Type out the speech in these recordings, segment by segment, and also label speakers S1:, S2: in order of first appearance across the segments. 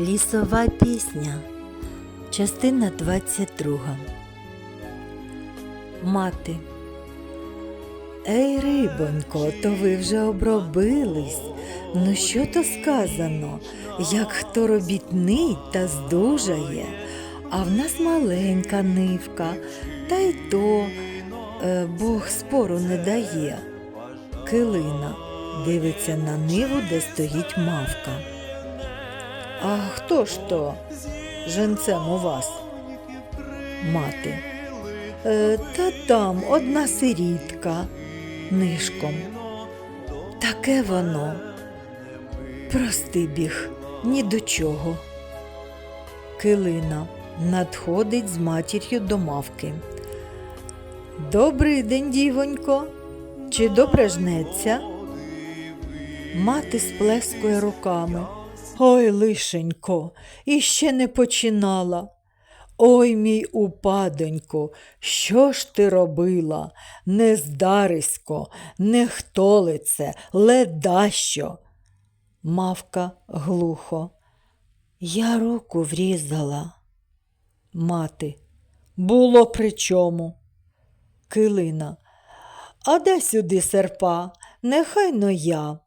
S1: Лісова пісня. Частина 22. Мати. Ей, рибонько, то ви вже обробились. Ну що то сказано, як хто робітний та здужає, а в нас маленька нивка, та й то е, Бог спору не дає. Килина дивиться на ниву, де стоїть мавка. А хто ж то женцем у вас? Мати. Е, та там одна сирітка нишком. Таке воно. Прости біг, ні до чого. Килина надходить з матір'ю до мавки. Добрий день, дівонько. Чи добре жнеться? Мати сплескує руками. Ой, лишенько, іще не починала. Ой, мій упадоньку, що ж ти робила? Нездарисько, нехтолице, ледащо. Мавка глухо. Я руку врізала. Мати. Було при чому? Килина. А де сюди серпа? Нехай но я.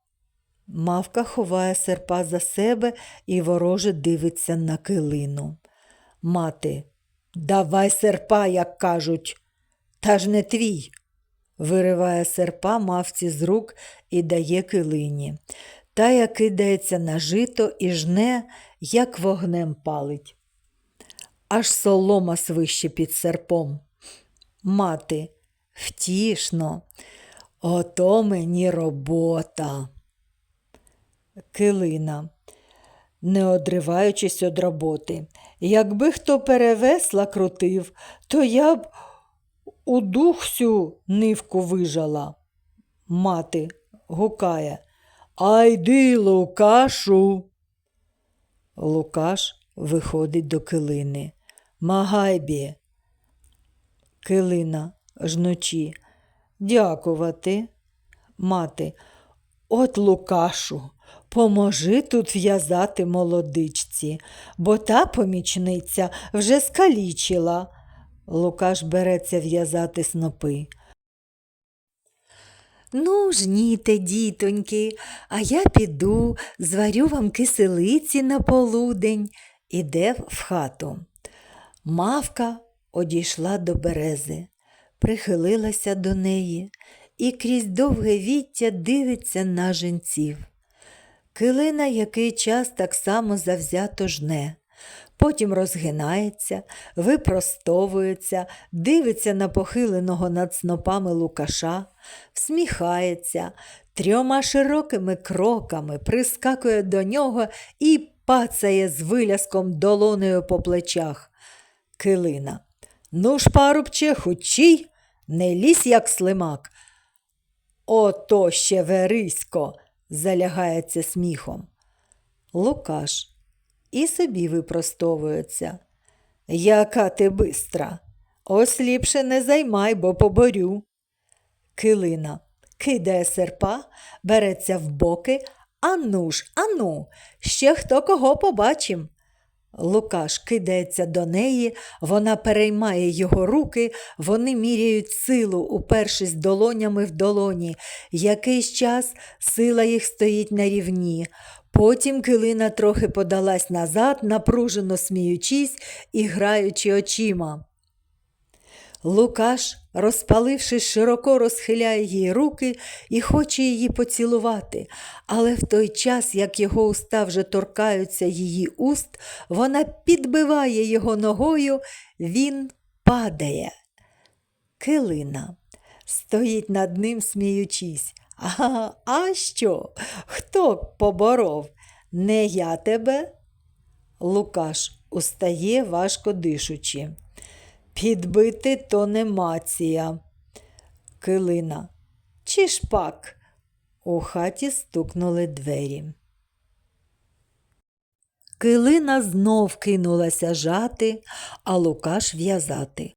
S1: Мавка ховає серпа за себе і вороже дивиться на килину. Мати, давай серпа, як кажуть, та ж не твій. Вириває серпа мавці з рук і дає килині. Тая кидається на жито і жне, як вогнем палить. Аж солома свище під серпом. Мати, втішно, ото мені робота. Килина, не одриваючись від роботи. Якби хто перевесла крутив, то я б у духсю нивку вижала. Мати гукає. А йди, Лукашу. Лукаш виходить до килини. Магайбі. Килина жнучі. Дякувати. Мати. От Лукашу, поможи тут в'язати молодичці, бо та помічниця вже скалічила. Лукаш береться в'язати снопи. Ну, жніте, дітоньки, а я піду, зварю вам киселиці на полудень. Іде в хату. Мавка одійшла до берези, прихилилася до неї і крізь довге віття дивиться на женців. Килина який час так само завзято жне. Потім розгинається, випростовується, дивиться на похиленого над снопами Лукаша, всміхається, трьома широкими кроками прискакує до нього і пацає з виляском долонею по плечах. Килина. Ну ж, парубче, хучій, не лізь, як слимак. Ото ще верисько, залягається сміхом. Лукаш і собі випростовується. Яка ти бистра, ось ліпше не займай, бо поборю. Килина кидає серпа, береться в боки. Ану ж, ану, ще хто кого побачим. Лукаш кидається до неї, вона переймає його руки, вони міряють силу, упершись долонями в долоні. Якийсь час сила їх стоїть на рівні. Потім килина трохи подалась назад, напружено сміючись і граючи очима. Лукаш, розпалившись, широко розхиляє їй руки і хоче її поцілувати, але в той час, як його уста вже торкаються її уст, вона підбиває його ногою, він падає. Килина стоїть над ним, сміючись. А, а що? Хто поборов? Не я тебе? Лукаш устає, важко дишучи. Підбити то не мація. Килина. Чи ж пак? У хаті стукнули двері. Килина знов кинулася жати, а Лукаш в'язати.